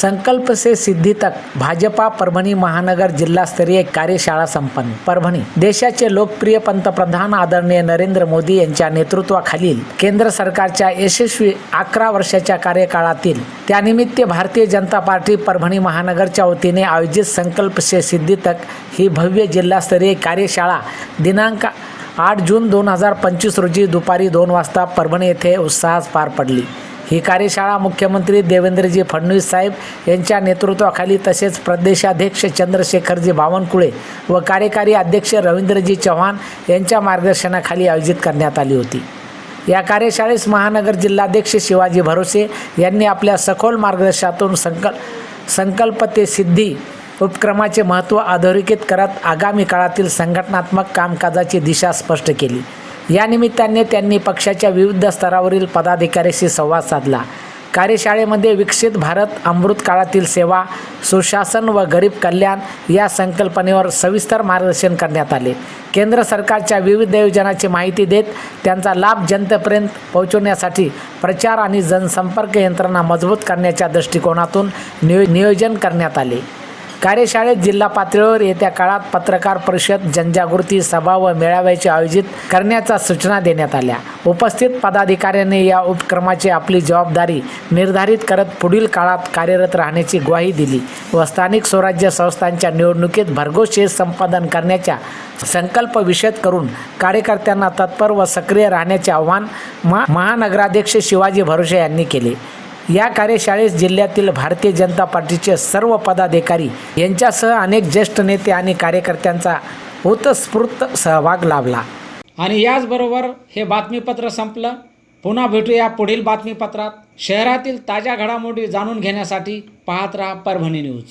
संकल्प से सिद्धी तक भाजपा परभणी महानगर जिल्हास्तरीय कार्यशाळा संपन्न. परभणी. देशाचे लोकप्रिय पंतप्रधान आदरणीय नरेंद्र मोदी यांच्या नेतृत्वाखालील केंद्र सरकारच्या यशस्वी अकरा वर्षाच्या कार्यकाळातील त्यानिमित्त भारतीय जनता पार्टी परभणी महानगरच्या वतीने आयोजित संकल्प से सिद्धी तक ही भव्य जिल्हास्तरीय कार्यशाळा दिनांक आठ जून दोन हजार पंचवीस रोजी दुपारी दोन वाजता परभणी येथे उत्साहात पार पडली. ही कार्यशाळा मुख्यमंत्री देवेंद्रजी फडणवीस साहेब यांच्या नेतृत्वाखाली तसेच प्रदेशाध्यक्ष चंद्रशेखरजी बावनकुळे व कार्यकारी अध्यक्ष रवींद्रजी चव्हाण यांच्या मार्गदर्शनाखाली आयोजित करण्यात आली होती. या कार्यशाळेस महानगर जिल्हाध्यक्ष शिवाजी भरोसे यांनी आपल्या सखोल मार्गदर्शनातून संकल संकल्प ते सिद्धी उपक्रमाचे महत्त्व अधोरेखित करत आगामी काळातील संघटनात्मक कामकाजाची दिशा स्पष्ट केली. या निमित्ताने त्यांनी पक्षाच्या विविध स्तरावरील पदाधिकाऱ्यांशी संवाद साधला. कार्यशाळेमध्ये विकसित भारत अमृत काळातील सेवा सुशासन व गरीब कल्याण या संकल्पनेवर सविस्तर मार्गदर्शन करण्यात आले. केंद्र सरकारच्या विविध योजनांची माहिती देत त्यांचा लाभ जनतेपर्यंत पोहोचवण्यासाठी प्रचार आणि जनसंपर्क यंत्रणा मजबूत करण्याच्या दृष्टिकोनातून नियो नियोजन करण्यात आले. कार्यशाळेत जिल्हा पातळीवर येत्या काळात पत्रकार परिषद जनजागृती सभा व मेळाव्याचे आयोजित करण्याच्या सूचना देण्यात आल्या. उपस्थित पदाधिकाऱ्यांनी या उपक्रमाची आपली जबाबदारी निर्धारित करत पुढील काळात कार्यरत राहण्याची ग्वाही दिली व स्थानिक स्वराज्य संस्थांच्या निवडणुकीत भरघोस संपादन करण्याच्या संकल्प विषद करून कार्यकर्त्यांना तत्पर व सक्रिय राहण्याचे आव्हान महानगराध्यक्ष शिवाजी भरोसे यांनी केले. या कार्यशाळेस जिल्ह्यातील भारतीय जनता पार्टीचे सर्व पदाधिकारी यांच्यासह अनेक ज्येष्ठ नेते आणि कार्यकर्त्यांचा उत्स्फूर्त सहभाग लाभला. आणि याचबरोबर हे बातमीपत्र संपलं. पुन्हा भेटूया पुढील बातमीपत्रात. शहरातील ताज्या घडामोडी जाणून घेण्यासाठी पाहत राहा परभणी न्यूज.